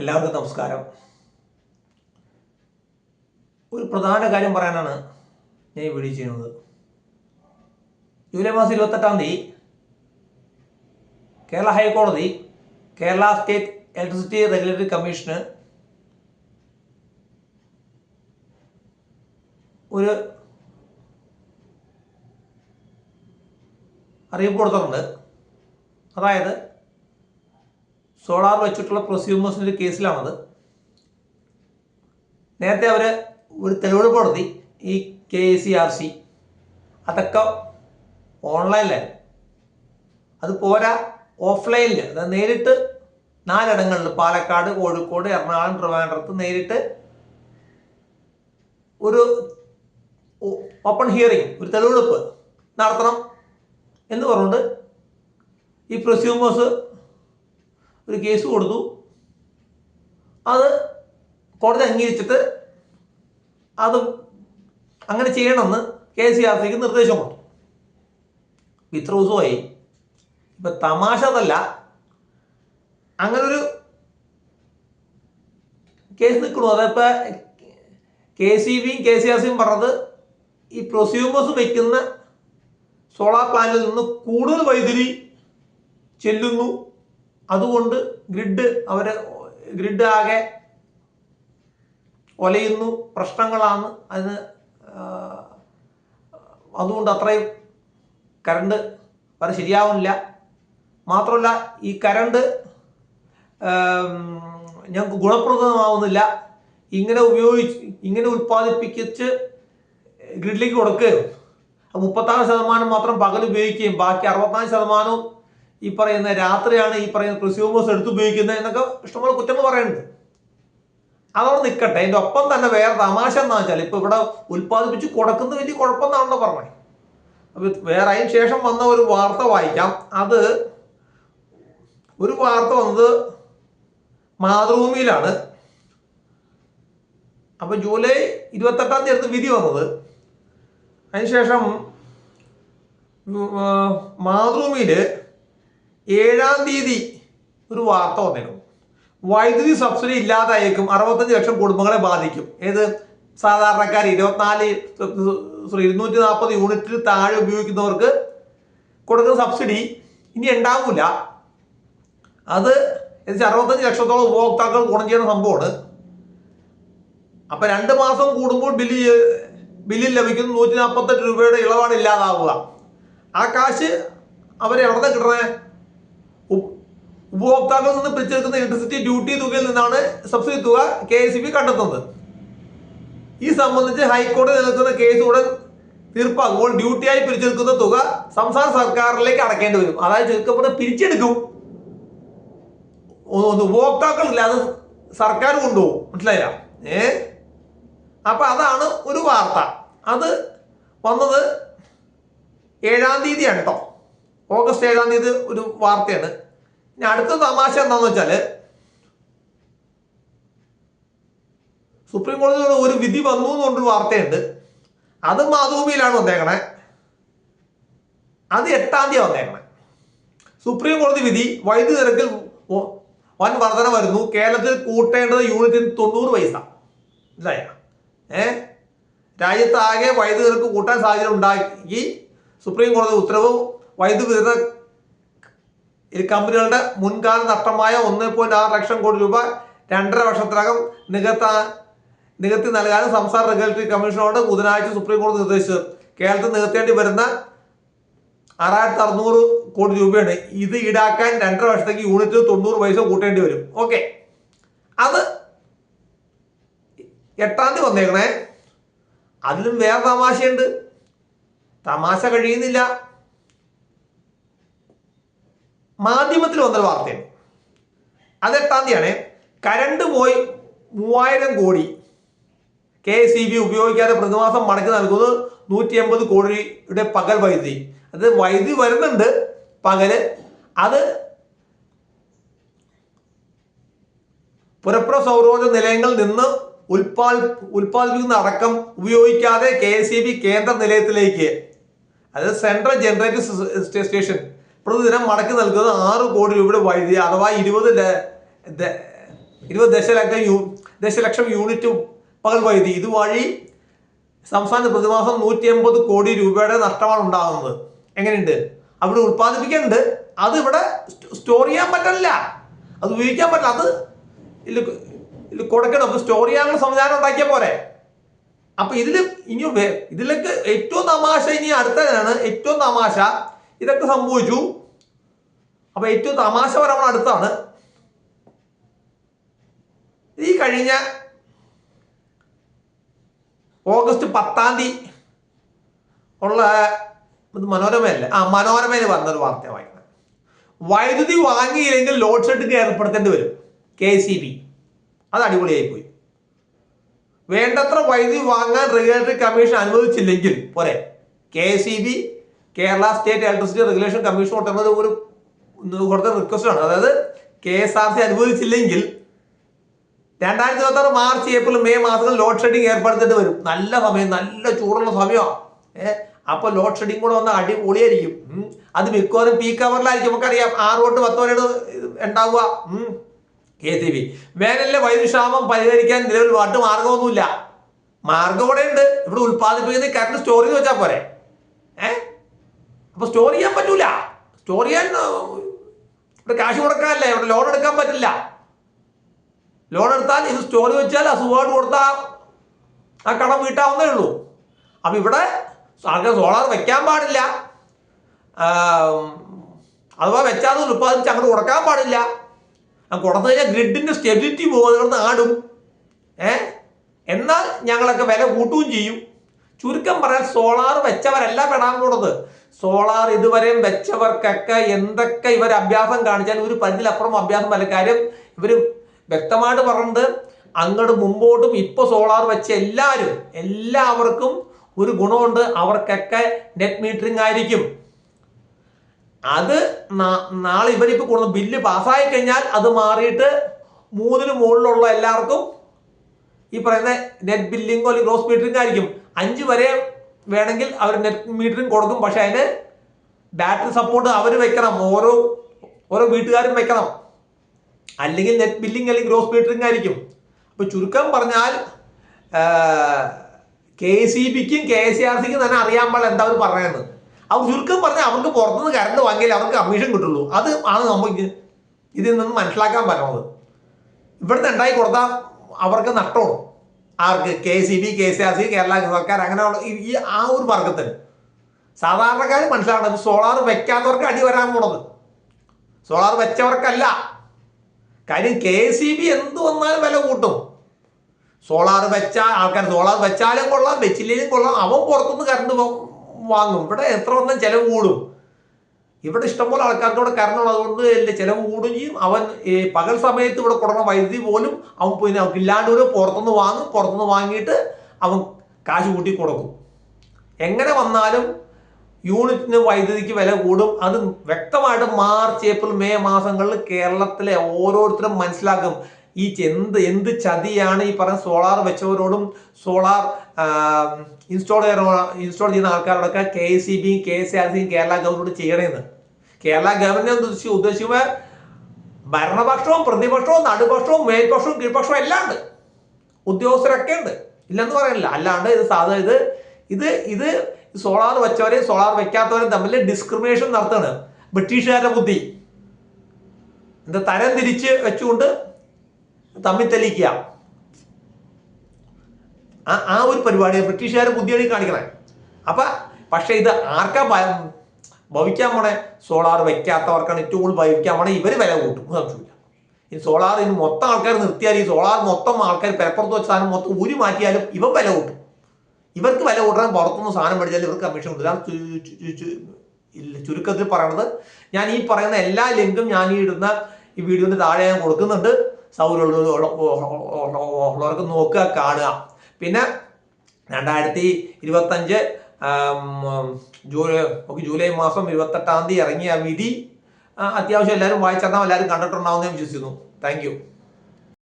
എല്ലാവർക്കും നമസ്കാരം. ഒരു പ്രധാന കാര്യം പറയാനാണ് ഞാൻ ഈ വീഡിയോ ചെയ്യുന്നത്. ജൂലൈ മാസം ഇരുപത്തെട്ടാം തീയതി കേരള ഹൈക്കോടതി കേരള സ്റ്റേറ്റ് ഇലക്ട്രിസിറ്റി റെഗുലേറ്ററി കമ്മീഷന് ഒരു അറിയിപ്പ് കൊടുത്തിട്ടുണ്ട്. അതായത് സോളാർ വെച്ചിട്ടുള്ള പ്രൊസ്യൂമേഴ്സിന്റെ ഒരു കേസിലാണത്. നേരത്തെ അവർ ഒരു തെളിവെടുപ്പ് നടത്തി. ഈ കെ സി ആർ സി അതൊക്കെ ഓൺലൈനിലായിരുന്നു. അത് പോരാ ഓഫ്ലൈനിൽ അതായത് നേരിട്ട് നാലിടങ്ങളിൽ പാലക്കാട് കോഴിക്കോട് എറണാകുളം ട്രിവാൻഡ്രത്ത് നേരിട്ട് ഒരു ഓപ്പൺ ഹിയറിംഗ് ഒരു തെളിവെടുപ്പ് നടത്തണം എന്ന് പറഞ്ഞുകൊണ്ട് ഈ പ്രൊസ്യൂമേഴ്സ് ഒരു കേസ് കൊടുത്തു. അത് കോടതി അംഗീകരിച്ചിട്ട് അത് അങ്ങനെ ചെയ്യണമെന്ന് കെ സി ആർ സിക്ക് നിർദ്ദേശം കൊടുത്തു. ഇത്ര ദിവസമായി. ഇപ്പം തമാശ അതല്ല. അങ്ങനൊരു കേസ് നിൽക്കണു അതിപ്പോൾ കെ സി ബിയും കെ സി ആർ സിയും പറഞ്ഞത് ഈ പ്രൊസ്യൂമേഴ്സ് വയ്ക്കുന്ന സോളാർ പ്ലാന്റിൽ നിന്ന് കൂടുതൽ വൈദ്യുതി ചെല്ലുന്നു. അതുകൊണ്ട് ഗ്രിഡ് അവരെ ഗ്രിഡ് ആകെ ഒലയുന്നു പ്രശ്നങ്ങളാണ്. അതിന് അതുകൊണ്ട് അത്രയും കറണ്ട് വരെ ശരിയാവുന്നില്ല. മാത്രമല്ല ഈ കറണ്ട് ഞങ്ങൾക്ക് ഗുണപ്രദമാവുന്നില്ല. ഇങ്ങനെ ഉപയോഗിച്ച് ഇങ്ങനെ ഉൽപ്പാദിപ്പിച്ച് ഗ്രിഡിലേക്ക് കൊടുക്കുകയും മുപ്പത്താറ് ശതമാനം മാത്രം പകൽ ഉപയോഗിക്കുകയും ബാക്കി അറുപത്തിനാല് ശതമാനവും ഈ പറയുന്ന രാത്രിയാണ് ഈ പറയുന്ന ക്രിസ്യൂമേഴ്സ് എടുത്തുപയോഗിക്കുന്നത് എന്നൊക്കെ ഇഷ്ടംപോലെ കുറ്റങ്ങൾ പറയുന്നുണ്ട്. അതവിടെ നിൽക്കട്ടെ അതിന്റെ ഒപ്പം തന്നെ വേറെ തമാശ എന്താ വെച്ചാൽ ഇപ്പോൾ ഇവിടെ ഉൽപ്പാദിപ്പിച്ച് കൊടുക്കുന്നത് വലിയ കുഴപ്പമെന്നാണല്ലോ പറഞ്ഞത്. അപ്പോൾ വേറെ അതിന് ശേഷം വന്ന ഒരു വാർത്ത വായിക്കാം. അത് ഒരു വാർത്ത വന്നത് മാതൃഭൂമിയിലാണ്. അപ്പോൾ ജൂലൈ ഇരുപത്തെട്ടാം തീയതി വിധി വന്നത്. അതിനുശേഷം മാതൃഭൂമിയിൽ ഏഴാം തീയതി ഒരു വാർത്ത വന്നേക്കും വൈദ്യുതി സബ്സിഡി ഇല്ലാതായേക്കും. അറുപത്തഞ്ച് ലക്ഷം കുടുംബങ്ങളെ ബാധിക്കും. ഏത്? സാധാരണക്കാർ ഇരുപത്തിനാല് സോറി ഇരുന്നൂറ്റി നാൽപ്പത് യൂണിറ്റിൽ താഴെ ഉപയോഗിക്കുന്നവർക്ക് കൊടുക്കുന്ന സബ്സിഡി ഇനി ഉണ്ടാവില്ല അത് അറുപത്തഞ്ച് ലക്ഷത്തോളം ഉപഭോക്താക്കൾ ഗുണം ചെയ്യുന്ന സംഭവമാണ്. അപ്പൊ രണ്ട് മാസം കൂടുമ്പോൾ ബില്ല് ബില്ലിൽ ലഭിക്കുന്ന നൂറ്റി നാൽപ്പത്തെട്ട് രൂപയുടെ ഇളവാണ് ഇല്ലാതാവുക. ആ കാശ് അവരെ എവിടെ കിട്ടണേ? ഉപഭോക്താക്കളിൽ നിന്ന് പിടിച്ചെടുക്കുന്ന ഇലക്ട്രിസിറ്റി ഡ്യൂട്ടി തുകയിൽ നിന്നാണ് സബ്സിഡി തുക കെ എസ് ബി കണ്ടെത്തുന്നത്. ഈ സംബന്ധിച്ച് ഹൈക്കോടതി നിലനിൽക്കുന്ന കേസ് ഉടൻ തീർപ്പാകുമ്പോൾ ഡ്യൂട്ടിയായി പിരിച്ചെടുക്കുന്ന തുക സംസ്ഥാന സർക്കാരിലേക്ക് അടക്കേണ്ടി വരും. അതായത് ചുരുക്കപ്പെട്ട് പിരിച്ചെടുക്കും. ഒന്ന് ഉപഭോക്താക്കളില്ല അത് സർക്കാർ കൊണ്ടുപോകും. മനസ്സിലായ ഏ? അപ്പൊ അതാണ് ഒരു വാർത്ത. അത് വന്നത് ഏഴാം തീയതിയാണ് കേട്ടോ ഓഗസ്റ്റ് ഏഴാം തീയതി ഒരു വാർത്തയാണ്. ഇനി അടുത്ത തമാശ എന്താന്ന് വെച്ചാൽ സുപ്രീം കോടതിയുടെ ഒരു വിധി വന്നു എന്നുള്ളൊരു വാർത്തയുണ്ട്. അത് മാതൃഭൂമിയിലാണ് വന്നേക്കണേ. അത് എട്ടാം തീയതി വന്നേക്കണേ. സുപ്രീം കോടതി വിധി വൈദ്യുതി നിരക്കിൽ വൻ വർധന വരുന്നു കേരളത്തിൽ കൂട്ടേണ്ടത് യൂണിറ്റിന് തൊണ്ണൂറ് പൈസ. ഇല്ലായ ഏ? രാജ്യത്താകെ വൈദ്യുതി നിരക്ക് കൂട്ടാൻ സാഹചര്യം ഉണ്ടാക്കി സുപ്രീം കോടതി ഉത്തരവ് വൈദ്യുതി വിതരണ ഈ കമ്പനികളുടെ മുൻകാല നഷ്ടമായ ഒന്ന് പോയിന്റ് ആറ് ലക്ഷം കോടി രൂപ രണ്ടര വർഷത്തിനകം നികത്താ നികത്തി നൽകാനും സംസ്ഥാന റെഗുലേറ്ററി കമ്മീഷനോട് ബുധനാഴ്ച സുപ്രീം കോടതി നിർദ്ദേശിച്ചത് കേരളത്തിൽ നികത്തേണ്ടി വരുന്ന ആറായിരത്തി അറുന്നൂറ് കോടി രൂപയാണ് ഇത് ഈടാക്കാൻ രണ്ടര വർഷത്തേക്ക് യൂണിറ്റ് തൊണ്ണൂറ് പൈസ കൂട്ടേണ്ടി വരും. ഓക്കെ അത് എട്ടാം തീയതി വന്നേക്കണേ. അതിലും വേറെ തമാശയുണ്ട്. തമാശ കഴിയുന്നില്ല. മാധ്യമത്തിൽ വന്നൊരു വാർത്തയാണ്. അത് എട്ടാം തീയതിയാണ് കരണ്ട് പോയി മൂവായിരം കോടി കെ സി ബി ഉപയോഗിക്കാതെ പ്രതിമാസം മടക്കി നൽകുന്നത് നൂറ്റി എൺപത് കോടിയുടെ പകൽ വൈദ്യുതി. അത് വൈദ്യുതി വരുന്നുണ്ട് പകൽ. അത് പുരപ്ര സൗരോർജ നിലയങ്ങളിൽ നിന്ന് ഉൽപാൽ ഉൽപാദിപ്പിക്കുന്ന അടക്കം ഉപയോഗിക്കാതെ കെ എസ് ബി കേന്ദ്ര നിലയത്തിലേക്ക്. അതായത് സെൻട്രൽ ജനറേറ്റർ സ്റ്റേഷൻ. പ്രതിദിനം മടക്കി നൽകുന്നത് ആറ് കോടി രൂപയുടെ വൈദ്യുതി അഥവാ ഇരുപത് ഇരുപത് ദശലക്ഷം യൂ ദശലക്ഷം യൂണിറ്റ് പകൽ വൈദ്യുതി. ഇതുവഴി സംസ്ഥാന പ്രതിമാസം നൂറ്റി എൺപത് കോടി രൂപയുടെ നഷ്ടമാണ് ഉണ്ടാകുന്നത്. എങ്ങനെയുണ്ട്? അവിടെ ഉത്പാദിപ്പിക്കുന്നുണ്ട് അത് ഇവിടെ സ്റ്റോർ ചെയ്യാൻ പറ്റില്ല അത് ഉപയോഗിക്കാൻ പറ്റില്ല. അത് ഇതിൽ കൊടുക്കണം. അപ്പൊ സ്റ്റോർ ചെയ്യാനുള്ള സംവിധാനം ഉണ്ടാക്കിയാൽ പോരെ. അപ്പൊ ഇതിൽ ഇനി ഇതിലേക്ക് ഏറ്റവും തമാശ ഇനി അടുത്തതാണ് ഏറ്റവും തമാശ ഇതൊക്കെ സംഭവിച്ചു. അപ്പൊ ഏറ്റവും തമാശപരമാണ് അടുത്താണ്. ഈ കഴിഞ്ഞ ഓഗസ്റ്റ് പത്താം തീയതി ഉള്ള ഇത് മനോരമയല്ല? ആ മനോരമയിൽ വന്നൊരു വാർത്ത വായിക്കണം വൈദ്യുതി വാങ്ങിയില്ലെങ്കിൽ ലോഡ് ഷെഡിങ് ഏർപ്പെടുത്തേണ്ടി വരും. K C B. അത് അടിപൊളിയായി പോയി വേണ്ടത്ര വൈദ്യുതി വാങ്ങാൻ റെഗുലേറ്ററി കമ്മീഷൻ അനുവദിച്ചില്ലെങ്കിൽ പോരെ. K C B Kerala state electricity regulation commission ഒട്ടുന്നത് ഒരു കൊടുത്ത റിക്വസ്റ്റ് ആണ്. അതായത് കെ എസ് ആർ സി അനുവദിച്ചില്ലെങ്കിൽ രണ്ടായിരത്തി ഇരുപത്തി ആറ് മാർച്ച് ഏപ്രിൽ മെയ് മാസങ്ങളിൽ ലോഡ് ഷെഡിങ് ഏർപ്പെടുത്തേണ്ടി വരും. നല്ല സമയം നല്ല ചൂടുള്ള സമയമാണ് ഏഹ് അപ്പൊ ലോഡ് ഷെഡിങ് കൂടെ വന്ന അടിപൊളിയായിരിക്കും. അത് മിക്കവാറും പീക്ക് അവറിലായിരിക്കും നമുക്കറിയാം ആറ് തൊട്ട് പത്ത് വരെയാണ് ഉണ്ടാവുക. കെ സി ബി വേനലിലെ വൈദ്യുതി ക്ഷാമം പരിഹരിക്കാൻ നിലവിൽ വാട്ട് മാർഗമൊന്നുമില്ല. മാർഗം ഇവിടെ ഉണ്ട് ഇവിടെ ഉത്പാദിപ്പിക്കുന്ന കറണ്ട് സ്റ്റോർ ചെയ്ത് വെച്ചാൽ പോരെ. ഏഹ് അപ്പൊ സ്റ്റോർ ചെയ്യാൻ പറ്റൂല. സ്റ്റോർ ചെയ്യാൻ ഇവിടെ കാശ് മുടക്കാനല്ലേ ഇവിടെ ലോൺ എടുക്കാൻ പറ്റില്ല. ലോൺ എടുത്താൽ ഇത് സ്റ്റോറി വെച്ചാൽ അസുഖമായിട്ട് കൊടുത്താൽ ആ കടം വീട്ടാവുന്നേ ഉള്ളൂ. അപ്പം ഇവിടെ ആൾക്കാർ സോളാർ വെക്കാൻ പാടില്ല. അഥവാ വെച്ചാൽ അത് ഉൽപ്പാദിപ്പിച്ച് അങ്ങോട്ട് കൊടുക്കാൻ പാടില്ല. കൊടുത്തു കഴിഞ്ഞാൽ ഗ്രിഡിന്റെ സ്റ്റെബിലിറ്റി പോകും ആടും. ഏ? എന്നാൽ ഞങ്ങളൊക്കെ വില കൂട്ടുകയും ചെയ്യും. ചുരുക്കം പറയാൻ സോളാർ വെച്ചവരല്ല പെടാൻ പോണത്. സോളാർ ഇതുവരെയും വെച്ചവർക്കൊക്കെ എന്തൊക്കെ ഇവർ അഭ്യാസം കാണിച്ചാൽ ഒരു പരിധിയിലപ്പുറം അഭ്യാസം പല കാര്യം ഇവർ വ്യക്തമായിട്ട് പറഞ്ഞത് അങ്ങോട്ട് മുമ്പോട്ടും ഇപ്പൊ സോളാർ വെച്ച എല്ലാവരും എല്ലാവർക്കും ഒരു ഗുണമുണ്ട്. അവർക്കൊക്കെ നെറ്റ് മീറ്ററിംഗ് ആയിരിക്കും. അത് നാളെ ഇവരിപ്പോ കൊടുക്കുന്ന ബില്ല് പാസ്സായി കഴിഞ്ഞാൽ അത് മാറിയിട്ട് മൂന്നിന് മുകളിലുള്ള എല്ലാവർക്കും ഈ പറയുന്ന നെറ്റ് ബില്ലിങ്ങോ അല്ലെങ്കിൽ ഗ്രോസ് മീറ്ററിംഗ് ആയിരിക്കും. അഞ്ച് വരെ വേണമെങ്കിൽ അവർ നെറ്റ് മീറ്ററിംഗ് കൊടുക്കും. പക്ഷെ അതിന് ബാറ്ററി സപ്പോർട്ട് അവർ വെക്കണം. ഓരോ ഓരോ വീട്ടുകാരും വെക്കണം. അല്ലെങ്കിൽ നെറ്റ് ബില്ലിംഗ് അല്ലെങ്കിൽ ഗ്രോസ് മീറ്ററിംഗ് ആയിരിക്കും. അപ്പൊ ചുരുക്കം പറഞ്ഞാൽ കെ സി ബിക്കും കെ സി ആർ സിക്കും തന്നെ അറിയാൻ പാടില്ല എന്താ അവർ പറയുന്നത്. അവർ ചുരുക്കം പറഞ്ഞാൽ അവർക്ക് പുറത്തുനിന്ന് കറണ്ട് വാങ്ങിയാൽ അവർക്ക് കമ്മീഷൻ കിട്ടുള്ളൂ. അത് ആണ് നമുക്ക് ഇതിൽ നിന്ന് മനസ്സിലാക്കാൻ പറ്റുന്നത്. ഇവിടുന്ന് ഉണ്ടായി കൊടുത്താൽ അവർക്ക് നട്ടോണം ആർക്ക്? K C B K C R C Kerala സർക്കാർ അങ്ങനെയുള്ള ഈ- ആ ഒരു വർഗത്തിന്. സാധാരണക്കാർ മനസ്സിലാക്കണം സോളാർ വെക്കാത്തവർക്ക് അടി വരാൻ പോണത്. സോളാർ വെച്ചവർക്കല്ല. കാര്യം കെ സി ബി എന്ത് വന്നാലും വില കൂട്ടും. സോളാർ വെച്ചാൽ ആൾക്കാർ സോളാർ വെച്ചാലും കൊള്ളാം വെച്ചില്ലെങ്കിലും കൊള്ളാം അവൻ പുറത്തുനിന്ന് കറണ്ട് വാങ്ങും. ഇവിടെ എത്ര വന്നാൽ ചിലവ് കൂടും. ഇവിടെ ഇഷ്ടംപോലെ ആൾക്കാർക്ക് ഇവിടെ അതുകൊണ്ട് എന്റെ ചിലവ് കൂടും ചെയ്യും അവൻ പകൽ സമയത്ത് ഇവിടെ കൊടുക്കുന്ന വൈദ്യുതി പോലും അവൻ പിന്നെ ഇല്ലാണ്ട് ഒരു പുറത്തുനിന്ന് വാങ്ങും പുറത്തുനിന്ന് വാങ്ങിയിട്ട് അവൻ കാശ് കൂട്ടി കൊടുക്കും. എങ്ങനെ വന്നാലും യൂണിറ്റിന് വൈദ്യുതിക്ക് വില കൂടും. അത് വ്യക്തമായിട്ട് മാർച്ച് ഏപ്രിൽ മെയ് മാസങ്ങളിൽ കേരളത്തിലെ ഓരോരുത്തരും മനസ്സിലാക്കും. ഈ എന്ത് എന്ത് ചതിയാണ് ഈ പറഞ്ഞ സോളാർ വെച്ചവരോടും സോളാർ ഇൻസ്റ്റാൾ ഇൻസ്റ്റാൾ ചെയ്യുന്ന ആൾക്കാരോടൊക്കെ കെ സി ബിയും കെ എസ് ആർ സിയും കേരള ഗവൺമെന്റ് ചെയ്യണേന്ന്. കേരള ഗവൺമെന്റ് ഉദ്ദേശിക്കുമ്പോൾ ഭരണപക്ഷവും പ്രതിപക്ഷവും നടുപക്ഷവും മേൽപക്ഷവും കീഴ്പക്ഷവും എല്ലാം ഉണ്ട്. ഉദ്യോഗസ്ഥരൊക്കെ ഉണ്ട്. ഇല്ലെന്ന് പറയുന്നില്ല അല്ലാണ്ട് ഇത് സാധാരണ ഇത് ഇത് ഇത് സോളാർ വെച്ചവരെയും സോളാർ വെക്കാത്തവരെയും തമ്മിൽ ഡിസ്ക്രിമിനേഷൻ നടത്തുകയാണ് ബ്രിട്ടീഷുകാരുടെ ബുദ്ധി. എന്താ തരം തിരിച്ച് വെച്ചുകൊണ്ട് തമ്മിൽ തെളിയിക്കുക. ആ ഒരു പരിപാടി ബ്രിട്ടീഷുകാർ ബുദ്ധിയാണ് കാണിക്കണേ. അപ്പൊ പക്ഷെ ഇത് ആർക്കാ ഭയം? ഭവിക്കാൻ പോണേ സോളാർ വെക്കാത്തവർക്കാണ് ഏറ്റവും കൂടുതൽ ഭവിക്കാൻ പോണേ ഇവർ വില കൂട്ടും. സംശയമില്ല. ഈ സോളാർ ഇനി മൊത്തം ആൾക്കാർ നിർത്തിയാൽ ഈ സോളാർ മൊത്തം ആൾക്കാർ പെരപ്പുറത്ത് വെച്ച സാധനം മൊത്തം ഊരി മാറ്റിയാലും ഇവൻ വില കൂട്ടും. ഇവർക്ക് വില കൂട്ടാൻ പുറത്തുനിന്ന് സാധനം മേടിച്ചാൽ ഇവർക്ക് കമ്മീഷൻ ഇല്ല, ചുരുക്കത്തിൽ പറയണത്. ഞാൻ ഈ പറയുന്ന എല്ലാ ലിങ്കും ഞാൻ ഈ ഇടുന്ന ഈ വീഡിയോന്റെ താഴെ ഞാൻ കൊടുക്കുന്നുണ്ട്. സൗകര്യമുള്ളവർക്ക് നോക്കുക കാണുക. പിന്നെ രണ്ടായിരത്തി ഇരുപത്തഞ്ച് ജൂലൈ ജൂലൈ മാസം ഇരുപത്തെട്ടാം തീയതി ഇറങ്ങിയ വിധി അത്യാവശ്യം എല്ലാവരും വായിച്ചെന്നാൽ എല്ലാവരും കണ്ടിട്ടുണ്ടാവുമെന്ന് ഞാൻ വിശ്വസിക്കുന്നു. താങ്ക്